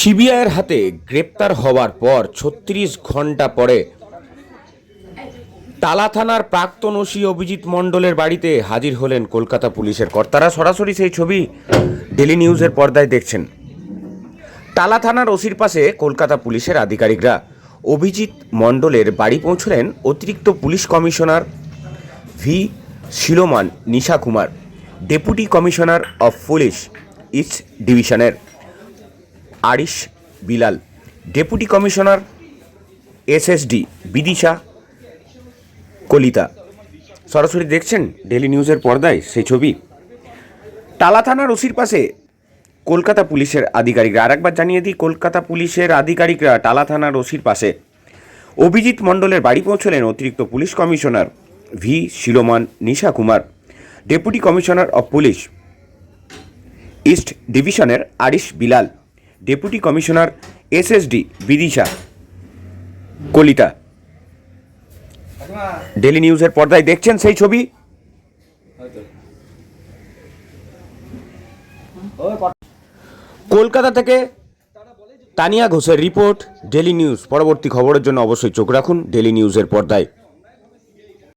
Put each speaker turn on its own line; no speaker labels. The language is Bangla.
সিবিআইয়ের হাতে গ্রেপ্তার হওয়ার পর ছত্রিশ ঘণ্টা পরে টালা থানার প্রাক্তন ওসি অভিজিৎ মণ্ডলের বাড়িতে হাজির হলেন কলকাতা পুলিশের কর্তারা। সরাসরি সেই ছবি ডেলি নিউজের পর্দায় দেখছেন। তালা থানার ওসির পাশে কলকাতা পুলিশের আধিকারিকরা অভিজিৎ মণ্ডলের বাড়ি পৌঁছলেন অতিরিক্ত police commissioner V Solomon Nisha Kumar deputy commissioner of police, east ডিভিশনের। Arish Bilal, deputy commissioner SSD Bidisha Kalita. সরাসরি দেখছেন ডেলি নিউজের পর্দায় সেই ছবি। টালা থানার ওসির পাশে কলকাতা পুলিশের আধিকারিকরা। আরেকবার জানিয়ে দিই, কলকাতা পুলিশের আধিকারিকরা টালা থানার ওসির পাশে অভিজিৎ মণ্ডলের বাড়ি পৌঁছলেন অতিরিক্ত police commissioner V Solomon Nisha Kumar. Deputy commissioner of police east ডিভিশনের Arish Bilal. Deputy commissioner SSD Bidisha Kalita. Daily নিউজের পর্দায় দেখছেন সেই ছবি? কলকাতা থেকে তানিয়া ঘোষের রিপোর্ট ডেলি নিউজ পরবর্তী খবরের জন্য অবশ্যই চোখ রাখুন ডেলি নিউজের পর্দায়।